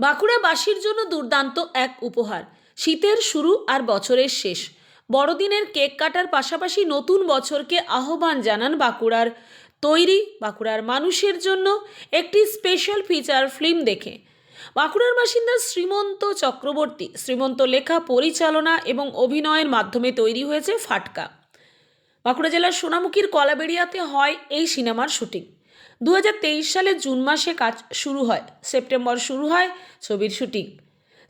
বাঁকুড়াবাসীর জন্য দুর্দান্ত এক উপহার। শীতের শুরু আর বছরের শেষ। বড়দিনের কেক কাটার পাশাপাশি নতুন বছরকে আহ্বান জানান বাঁকুড়ার তৈরি, বাঁকুড়ার মানুষের জন্য একটি স্পেশাল ফিচার ফিল্ম দেখে। বাঁকুড়ার বাসিন্দা শ্রীমন্ত চক্রবর্তী, শ্রীমন্ত লেখা, পরিচালনা এবং অভিনয়ের মাধ্যমে তৈরি হয়েছে ফাটকা। বাঁকুড়া জেলার সোনামুখীর কলাবেড়িয়াতে হয় এই সিনেমার শুটিং। দু হাজার তেইশ সালে জুন মাসে কাজ শুরু হয়, সেপ্টেম্বর শুরু হয় ছবির শুটিং।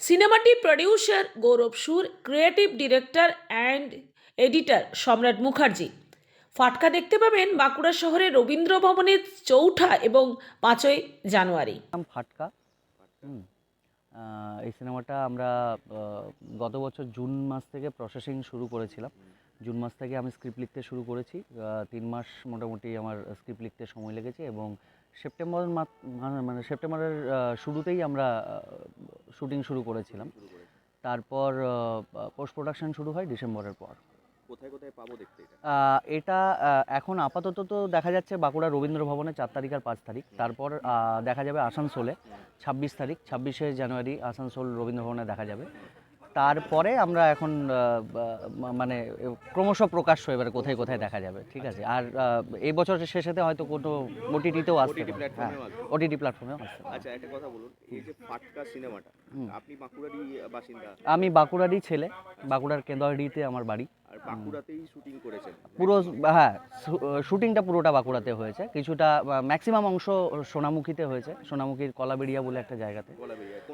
সিনেমাটি প্রডিউসার গৌরব সুর, ক্রিয়েটিভ ডিরেক্টর অ্যান্ড এডিটর সম্রাট মুখার্জি। ফাটকা দেখতে পাবেন বাঁকুড়া শহরে রবীন্দ্র ভবনের চৌঠা এবং পাঁচই জানুয়ারি। ফাটকা। এই সিনেমাটা আমরা গত বছর জুন মাস থেকে প্রসেসিং শুরু করেছিলাম। জুন মাস থেকে আমি স্ক্রিপ্ট লিখতে শুরু করেছি। তিন মাস মোটামুটি আমার স্ক্রিপ্ট লিখতে সময় লেগেছে এবং সেপ্টেম্বর মানে- মানে সেপ্টেম্বরের শুরুতেই আমরা শুটিং শুরু করেছিলাম। তারপর পোস্ট প্রোডাকশন শুরু হয় ডিসেম্বরের পর। কোথায় কোথায় পাবো দেখতে এটা? এখন আপাতত তো দেখা যাচ্ছে বাঁকুড়া রবীন্দ্র ভবনে চার তারিখ আর পাঁচ তারিখ। তারপর দেখা যাবে আসানসোলে ছাব্বিশ তারিখ ছাব্বিশে জানুয়ারি আসানসোল রবীন্দ্র ভবনে দেখা যাবে। তারপরে আমরা এখন মানে ক্রমশ প্রকাশ হয়ে এবার কোথায় কোথায় দেখা যাবে ঠিক আছে আর আহ, এই বছরের শেষেতে হয়তো কোনো ওটিটিতেও আসতে। ওটিটি প্ল্যাটফর্মেও আচ্ছা একটা কথা বলুন এই যে ফাটকা সিনেমাটা। আপনি বাঁকুড়ারই বাসিন্দা? আমি বাঁকুড়ারই ছেলে। বাঁকুড়ার কেন্দ্রডিতে আমার বাড়ি। আর বাঁকুড়াতেই শুটিং করেছেন? পুরো হ্যাঁ শুটিংটা পুরোটা বাঁকুড়াতে হয়েছে। কিছুটা ম্যাক্সিমাম অংশ সোনামুখীতে হয়েছে। সোনামুখীর কলাবেড়িয়া বলে একটা জায়গাতে।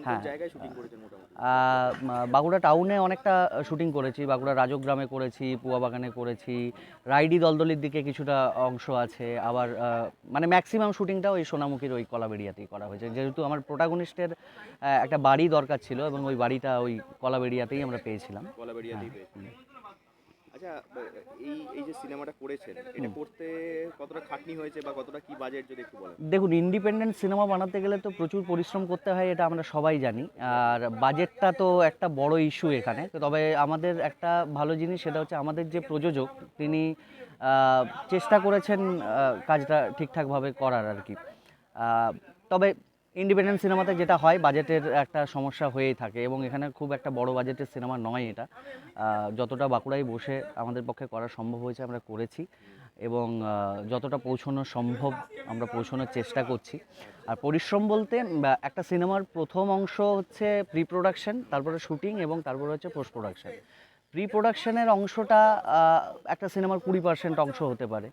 হ্যাঁ। বাঁকুড়া টাউনে অনেকটা শুটিং করেছি। বাঁকুড়া রাজগ্রামে করেছি পুয়াবাগানে করেছি। রাইডি দলদলির দিকে কিছুটা অংশ আছে। আবার মানে ম্যাক্সিমাম শুটিংটা ওই সোনামুখীর ওই কলাবেড়িয়াতেই করা হয়েছে। যেহেতু আমার প্রোটাগনিস্টের একটা বাড়ি দরকার ছিল এবং ওই বাড়িটা ওই কলাবেড়িয়াতেই আমরা পেয়েছিলাম। হ্যাঁ, আচ্ছা এই এই যে সিনেমাটা করেছেন এটা করতে কতটা খাটনি হয়েছে বা কতটা কি বাজেট যদি একটু বলেন? দেখুন ইন্ডিপেন্ডেন্ট সিনেমা বানাতে গেলে তো প্রচুর পরিশ্রম করতে হয় এটা আমরা সবাই জানি। আর বাজেটটা তো একটা বড় ইস্যু এখানে। তবে আমাদের একটা ভালো জিনিস সেটা হচ্ছে আমাদের যে প্রযোজক তিনি চেষ্টা করেছেন কাজটা ঠিকঠাকভাবে করার আর কি। তবে ইন্ডিপেন্ডেন্ট সিনেমাতে যেটা হয়, বাজেটের একটা সমস্যা হয়েই থাকে এবং এখানে খুব একটা বড় বাজেটের সিনেমা নয় এটা। যতটা বাঁকুড়ায় বসে আমাদের পক্ষে করা সম্ভব হয়েছে আমরা করেছি এবং যতটা পৌঁছানো সম্ভব আমরা পৌঁছানোর চেষ্টা করছি। আর পরিশ্রম বলতে একটা সিনেমার প্রথম অংশ হচ্ছে প্রি প্রোডাকশন তারপরে শুটিং এবং তারপরে হচ্ছে পোস্ট প্রোডাকশন প্রি প্রোডাকশনের অংশটা একটা সিনেমার কুড়ি পার্সেন্ট অংশ হতে পারে।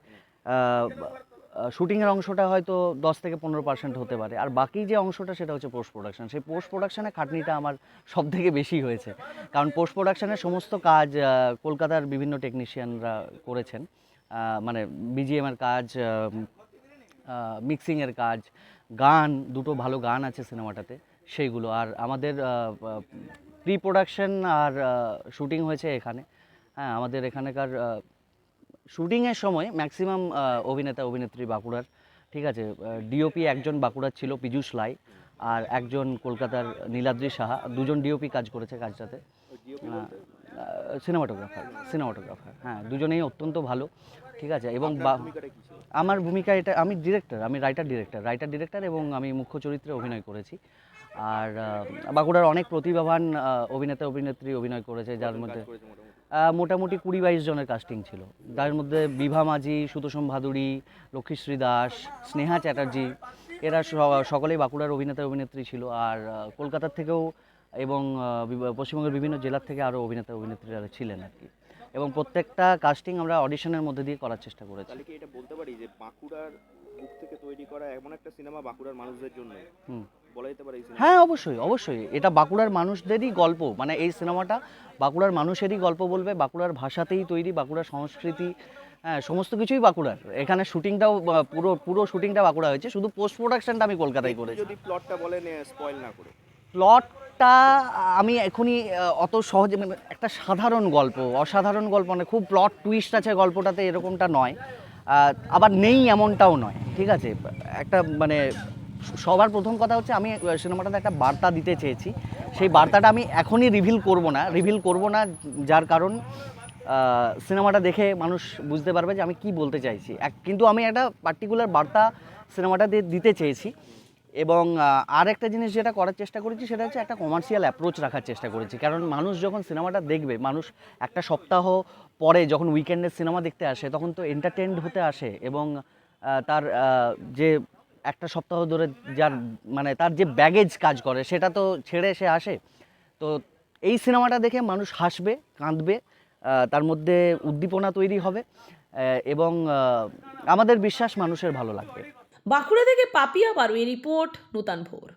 শুটিংয়ের অংশটা হয়তো দশ থেকে পনেরো পার্সেন্ট হতে পারে। আর বাকি যে অংশটা সেটা হচ্ছে পোস্ট প্রোডাকশন সেই পোস্ট প্রোডাকশনে খাটনিটা আমার সব থেকে বেশি হয়েছে। কারণ পোস্ট প্রোডাকশনের সমস্ত কাজ কলকাতার বিভিন্ন টেকনিশিয়ানরা করেছেন। মানে বিজিএমের কাজ মিক্সিংয়ের কাজ, গান, দুটো ভালো গান আছে সিনেমাটাতে, সেইগুলো। আর আমাদের প্রি প্রোডাকশন আর শুটিং হয়েছে এখানে। হ্যাঁ আমাদের এখানকার শুটিংয়ের সময় ম্যাক্সিমাম অভিনেতা অভিনেত্রী বাঁকুড়ার ঠিক আছে ডিওপি একজন বাঁকুড়ার ছিল পীযূষ লাই আর একজন কলকাতার নীলাদ্রি সাহা দুজন ডিওপি কাজ করেছে কাজটাতে। সিনেমাটোগ্রাফার সিনেমাটোগ্রাফার হ্যাঁ দুজনেই অত্যন্ত ভালো ঠিক আছে এবং আমার ভূমিকা এটা আমি ডিরেক্টর আমি রাইটার ডিরেক্টর রাইটার ডিরেক্টর এবং আমি মুখ্য চরিত্রে অভিনয় করেছি আর বাঁকুড়ার অনেক প্রতিভাবান অভিনেতা অভিনেত্রী অভিনয় করেছে যার মধ্যে মোটামুটি কুড়ি বাইশ জনের কাস্টিং ছিল। যার মধ্যে বিভা মাঝি সুতোষম ভাদুরী লক্ষ্মীশ্রী দাস স্নেহা চ্যাটার্জি এরা সকলেই বাঁকুড়ার অভিনেতা অভিনেত্রী ছিল। আর কলকাতার থেকেও এবং পশ্চিমবঙ্গের বিভিন্ন জেলার থেকে আরও অভিনেতা অভিনেত্রীরা ছিলেন আর কি। এবং প্রত্যেকটা কাস্টিং আমরা অডিশনের মধ্যে দিয়ে করার চেষ্টা করেছি। তাহলে কি এটা বলতে পারি যে বাঁকুড়ার বুক থেকে তৈরি করা এমন একটা সিনেমা বাঁকুড়ার মানুষদের জন্য হুম। হ্যাঁ অবশ্যই অবশ্যই। এটা বাঁকুড়ার মানুষদেরই গল্প। মানে এই সিনেমাটা বাঁকুড়ার মানুষেরই গল্প বলবে। বাঁকুড়ার ভাষাতেই তৈরি বাঁকুড়ার সংস্কৃতি হ্যাঁ সমস্ত কিছুই বাঁকুড়ার। এখানে শুটিংটাও পুরো পুরো শুটিংটা বাঁকুড়া হয়েছে। শুধু পোস্ট প্রোডাকশনটা আমি কলকাতায় করেছি। যদি প্লটটা বলেন স্পয়েল না করে। প্লটটা আমি এখনই অত সহজে মানে একটা সাধারণ গল্প অসাধারণ গল্প মানে খুব প্লট টুইস্ট আছে গল্পটাতে এরকমটা নয়। আবার নেই এমনটাও নয়। ঠিক আছে? একটা মানে সবার প্রথম কথা হচ্ছে আমি সিনেমাটাতে একটা বার্তা দিতে চেয়েছি। সেই বার্তাটা আমি এখনই রিভিল করব না। রিভিল করব না যার কারণ সিনেমাটা দেখে মানুষ বুঝতে পারবে যে আমি কি বলতে চাইছি। এক, কিন্তু আমি একটা পার্টিকুলার বার্তা সিনেমাটা দিতে চেয়েছি এবং আর একটা জিনিস যেটা করার চেষ্টা করেছি সেটা হচ্ছে একটা কমার্শিয়াল অ্যাপ্রোচ রাখার চেষ্টা করেছি। কারণ মানুষ যখন সিনেমাটা দেখবে, মানুষ একটা সপ্তাহ পরে যখন উইকেন্ডের সিনেমা দেখতে আসে, তখন তো এন্টারটেনড হতে আসে এবং তার যে একটা সপ্তাহ ধরে যার মানে তার যে ব্যাগেজ কাজ করে, সেটা তো ছেড়ে সে আসে। তো এই সিনেমাটা দেখে মানুষ হাসবে, কাঁদবে তার মধ্যে উদ্দীপনা তৈরি হবে এবং আমাদের বিশ্বাস মানুষের ভালো লাগবে। বাঁকুড়া থেকে পাপিয়া বারুই রিপোর্ট, নূতন ভোর।